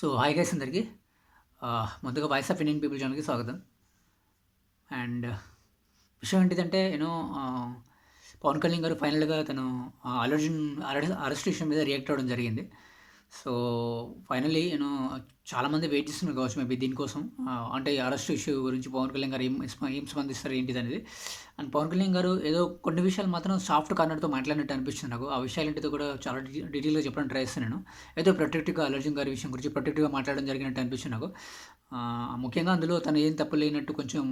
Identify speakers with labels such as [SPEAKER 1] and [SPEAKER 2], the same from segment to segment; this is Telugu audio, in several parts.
[SPEAKER 1] సో హాయ్ గైస్ అందరికీ. ముందుగా వాయిస్ ఆఫ్ ఇండియన్ పీపుల్ ఛానల్కి స్వాగతం. అండ్ విషయం ఏంటిదంటే నేను పవన్ కళ్యాణ్ గారు ఫైనల్గా తను అలర్జున్ అరెస్ట్ విషయం మీద రియాక్ట్ అవ్వడం జరిగింది. సో ఫైనలీ నేను చాలామంది వెయిట్ చేస్తున్నారు కావచ్చు మేబీ దీనికోసం. అంటే అరెస్ట్ ఇష్యూ గురించి పవన్ కళ్యాణ్ గారు ఏం ఏం స్పందిస్తారు ఏంటిది అనేది. అండ్ పవన్ కళ్యాణ్ గారు ఏదో కొన్ని విషయాలు మాత్రం సాఫ్ట్ కార్నర్తో మాట్లాడినట్టు అనిపిస్తుంది నాకు. ఆ విషయాలు ఏంటిదో కూడా చాలా డీటెయిల్గా చెప్పడం ట్రై చేస్తాను నేను. ఏదో ప్రొటెక్టివ్గా అలర్జున్ గారి విషయం గురించి ప్రొటెక్టివ్గా మాట్లాడడం జరిగినట్టు అనిపిస్తుంది నాకు. ముఖ్యంగా అందులో తను ఏం తప్పు లేనట్టు కొంచెం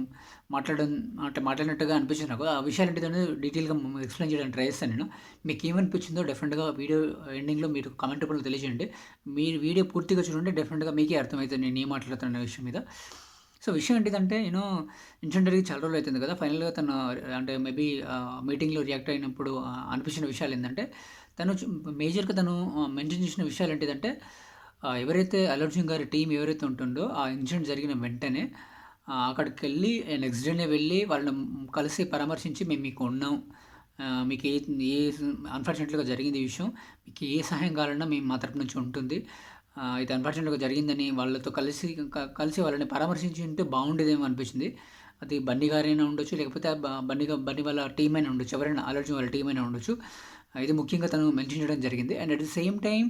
[SPEAKER 1] మాట్లాడడం అంటే మాట్లాడినట్టుగా అనిపించింది నాకు. ఆ విషయాలు ఏంటిదని డీటెయిల్గా ఎక్స్ప్లెయిన్ చేయడానికి ట్రై చేస్తాను నేను. మీకు ఏమనిపించిందో డెఫినెట్గా వీడియో ఎండింగ్లో మీరు కమెంట్ రూపంలో తెలియజేయండి. మీరు వీడియో పూర్తిగా చూడండి డెఫినెట్గా మీకే అర్థమవుతుంది నేను ఏం మాట్లాడుతున్న విషయం మీద. సో విషయం ఏంటిదంటే నేను ఇన్సిడెంట్ జరిగి చాలా రోజులు అవుతుంది కదా. ఫైనల్గా తను అంటే మేబీ మీటింగ్లో రియాక్ట్ అయినప్పుడు అనిపించిన విషయాలు ఏంటంటే తను మేజర్గా తను మెన్షన్ చేసిన విషయాలు ఏంటిదంటే ఎవరైతే అలర్జున్ గారి టీం ఎవరైతే ఉంటుందో ఆ ఇన్సిడెంట్ జరిగిన వెంటనే అక్కడికి వెళ్ళి నెక్స్ట్ డేనే వెళ్ళి వాళ్ళని కలిసి పరామర్శించి మేము మీకు ఉన్నాం. మీకు ఏ ఏ అన్ఫార్చునేట్గా జరిగింది ఈ విషయం మీకు ఏ సహాయం కావాలన్నా మేము మా తరపు నుంచి ఉంటుంది. ఇది అన్ఫార్చునేట్గా జరిగిందని వాళ్ళతో కలిసి కలిసి వాళ్ళని పరామర్శించి ఉంటే బాగుండేదేమో అనిపించింది. అది బండి గారైనా ఉండొచ్చు లేకపోతే బండి బండి వాళ్ళ టీం అయినా ఉండొచ్చు ఎవరైనా ఆలోచన వాళ్ళ టీం అయినా ఉండొచ్చు. ఇది ముఖ్యంగా తను మెన్షన్ చేయడం జరిగింది. And at the same time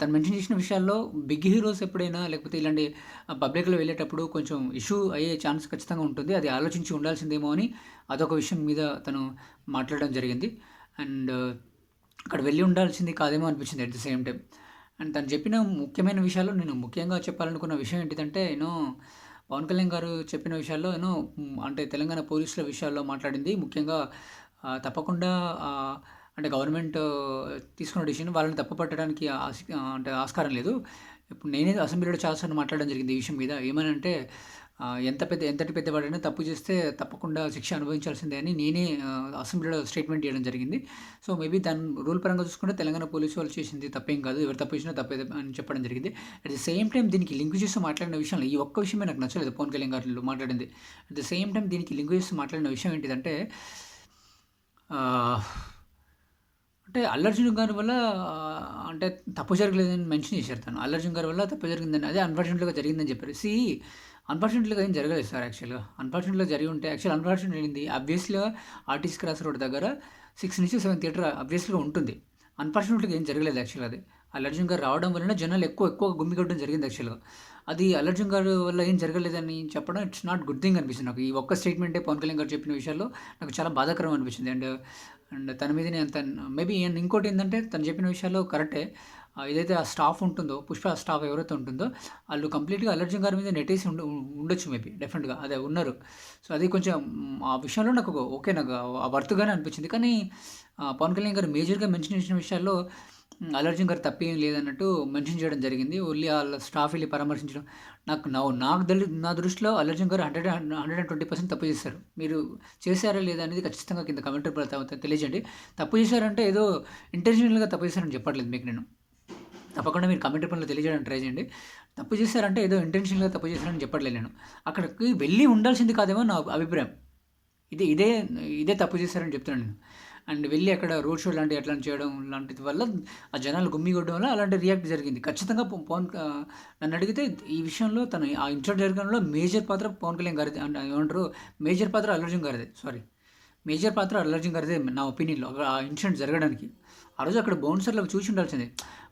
[SPEAKER 1] తను మెన్షన్ చేసిన విషయాల్లో బిగ్ హీరోస్ ఎప్పుడైనా లేకపోతే ఇలాంటి పబ్లిక్లో వెళ్ళేటప్పుడు కొంచెం ఇష్యూ అయ్యే ఛాన్స్ ఖచ్చితంగా ఉంటుంది. అది ఆలోచించి ఉండాల్సిందేమో అని అదొక విషయం మీద తను మాట్లాడడం జరిగింది. అండ్ అక్కడ వెళ్ళి ఉండాల్సింది కాదేమో అనిపించింది at the same time and తను చెప్పిన ముఖ్యమైన విషయాలు నేను ముఖ్యంగా చెప్పాలనుకున్న విషయం ఏంటిదంటే నేను పవన్ కళ్యాణ్ గారు చెప్పిన విషయాల్లో నేను అంటే తెలంగాణ పోలీసుల విషయాల్లో మాట్లాడింది. ముఖ్యంగా తప్పకుండా అంటే గవర్నమెంట్ తీసుకున్న డిసిషన్ వాళ్ళని తప్పు తప్పుపట్టడానికి అంటే ఆస్కారం లేదు. ఇప్పుడు నేనే అసెంబ్లీలో చాలాసార్లు మాట్లాడడం జరిగింది ఈ విషయం మీద. ఏమనంటే ఎంత పెద్ద ఎంతటి పెద్దవాడైనా తప్పు చేస్తే తప్పకుండా శిక్ష అనుభవించాల్సిందే అని నేనే అసెంబ్లీలో స్టేట్మెంట్ చేయడం జరిగింది. సో మేబీ దాని రూల్ పరంగా చూసుకుంటే తెలంగాణ పోలీసు వాళ్ళు చేసింది తప్పేం కాదు. ఎవరు తప్పు చేసినా తప్పే అని చెప్పడం జరిగింది. అట్ ద సేమ్ టైం దీనికి లింక్ చేస్తూ మాట్లాడిన విషయంలో ఈ ఒక్క విషయమే నాకు నచ్చలేదు పవన్ కళ్యాణ్ గారు మాట్లాడింది. అట్ ద సేమ్ టైం దీనికి లింక్ చేస్తూ మాట్లాడిన విషయం ఏంటిదంటే అంటే అల్లర్జున్ గారి వల్ల అంటే తప్పు జరగలేదని మెన్షన్ చేశారు తను. అల్లర్జున్ గారి వల్ల తప్పు జరిగిందని అదే అన్ఫార్చునేట్గా జరిగిందని చెప్పారు. సి అన్ఫార్చునేట్గా ఏం జరగలేదు సార్ యాక్చువల్గా అన్ఫార్చునేట్గా జరిగి ఉంటే యాక్చువల్ అన్ఫార్చునేట్ అయింది అబ్వియస్లీగా ఆర్టీసీ క్రాస్ రోడ్ దగ్గర సిక్స్ నుంచి సెవెన్ థియేటర్ అబ్వియస్లీగా ఉంటుంది. అన్ఫార్చునేట్గా ఏం జరగలేదు యాక్చువల్గా అది. అల్లర్జున్ గారు రావడం వలన జనాలు ఎక్కువ ఎక్కువ గుమ్మిగొట్టడం జరిగింది యాక్చువల్గా అది అల్లర్జున్ గారు వల్ల ఏం జరగలేదని చెప్పడం ఇట్స్ నాట్ గుడ్ థింగ్ అనిపిస్తుంది నాకు. ఈ ఒక్క స్టేట్మెంటే పవన్ కళ్యాణ్ గారు చెప్పిన విషయాల్లో నాకు చాలా బాధాకరం అనిపించింది అండ్ అండ్ తన మీదనే తను మేబీ ఇంకోటి ఏంటంటే తను చెప్పిన విషయాల్లో కరెక్టే. ఏదైతే ఆ స్టాఫ్ ఉంటుందో పుష్ప స్టాఫ్ ఎవరైతే ఉంటుందో వాళ్ళు కంప్లీట్గా అలర్జన్ గారి మీద నెట్టేసి ఉండ ఉండొచ్చు మేబీ డెఫినెట్గా అదే ఉన్నారు. సో అది కొంచెం ఆ విషయంలో నాకు ఓకే నాకు ఆ వర్త్గానే అనిపించింది. కానీ పవన్ కళ్యాణ్ గారు మేజర్గా మెన్షన్ చేసిన విషయాల్లో అలర్జన్ గారు తప్పేం లేదన్నట్టు మెన్షన్ చేయడం జరిగింది. ఓన్లీ వాళ్ళ స్టాఫ్ వెళ్ళి పరామర్శించడం. నాకు నా నాకు తెలి నా దృష్టిలో అలర్జన్ గారు hundred hundred and twenty percent తప్పు చేశారు. మీరు చేశారా లేదా అనేది ఖచ్చితంగా కింద కమెంట్ తెలియజేయండి. తప్పు చేశారంటే ఏదో ఇంటెన్షనల్గా తప్పు చేశారని చెప్పట్లేదు మీకు నేను. తప్పకుండా మీరు కమెంట్ పనులు తెలియజేయడానికి ట్రై చేయండి. తప్పు చేశారంటే ఏదో ఇంటెన్షన్గా తప్పు చేశారని చెప్పట్లేదు నేను. అక్కడికి వెళ్ళి ఉండాల్సింది కాదేమో నా అభిప్రాయం. ఇదే ఇదే ఇదే తప్పు చేశారని చెప్తున్నాను నేను. అండ్ వెళ్ళి అక్కడ రోడ్ షో లాంటివి అట్లా చేయడం లాంటిది వల్ల ఆ జనాలు గుమ్మిగొట్టడం వల్ల అలాంటి రియాక్ట్ జరిగింది. ఖచ్చితంగా పవన్ నన్ను అడిగితే ఈ విషయంలో తను ఆ ఇన్సిడెంట్ జరగడంలో మేజర్ పాత్ర పవన్ కళ్యాణ్ గారిది. ఏమంటారు? మేజర్ పాత్ర అల్లర్జున్ గారిదే. సారీ. మేజర్ పాత్ర అల్లర్జున్ గారిదే నా ఒపీనియన్లో. ఆ ఇన్సిడెంట్ జరగడానికి. ఆ రోజు అక్కడ బౌన్సర్లకు చూసి ఉండాల్సిందే.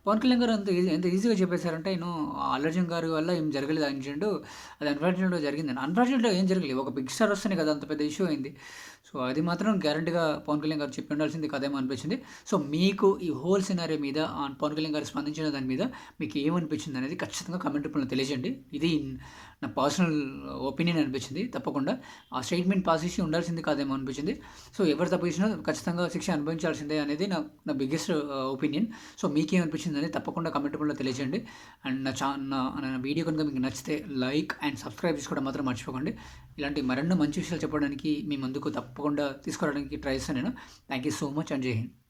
[SPEAKER 1] పవన్ కళ్యాణ్ గారు అంత ఎంత ఈజీగా చెప్పేశారంటే నేను అల్లర్జన్ గారి వల్ల ఏం జరగలేదు ఇన్సిడెంట్ అది అన్ఫార్చునేట్గా జరిగింది. అన్ఫార్చునేట్గా ఏం జరగలేదు. ఒక బిగ్ స్టార్ వస్తేనే కదా అంత పెద్ద ఇష్యూ అయింది. సో అది మాత్రం గ్యారంటీగా పవన్ కళ్యాణ్ గారు చెప్పి ఉండాల్సింది కదేమో అనిపించింది. సో మీకు ఈ హోల్ సినారీ మీద పవన్ కళ్యాణ్ గారు స్పందించిన దాని మీద మీకు ఏమనిపించింది అనేది ఖచ్చితంగా కమెంట్ రూపంలో తెలియజేయండి. ఇది నా పర్సనల్ ఒపీనియన్ అనిపించింది. తప్పకుండా ఆ స్టేట్మెంట్ పాస్ చేసి ఉండాల్సింది కాదేమో అనిపించింది. సో ఎవరు తప్పు చేసినా ఖచ్చితంగా శిక్ష అనుభవించాల్సిందే అనేది నా బిగ్గెస్ట్ ఒపీనియన్ uh, సో మీకేమనిపించింది అనేది తప్పకుండా కమెంట్ కూడా తెలియజేయండి అండ్ నా చా నా వీడియో కనుక మీకు నచ్చితే లైక్ అండ్ సబ్స్క్రైబ్ చేసుకోవడం మాత్రం మర్చిపోకండి. ఇలాంటి మరెన్నో మంచి విషయాలు చెప్పడానికి మీ ముందుకు తప్పకుండా తీసుకురావడానికి ట్రై చేస్తాను నేను. Thank you so much and Jai Hind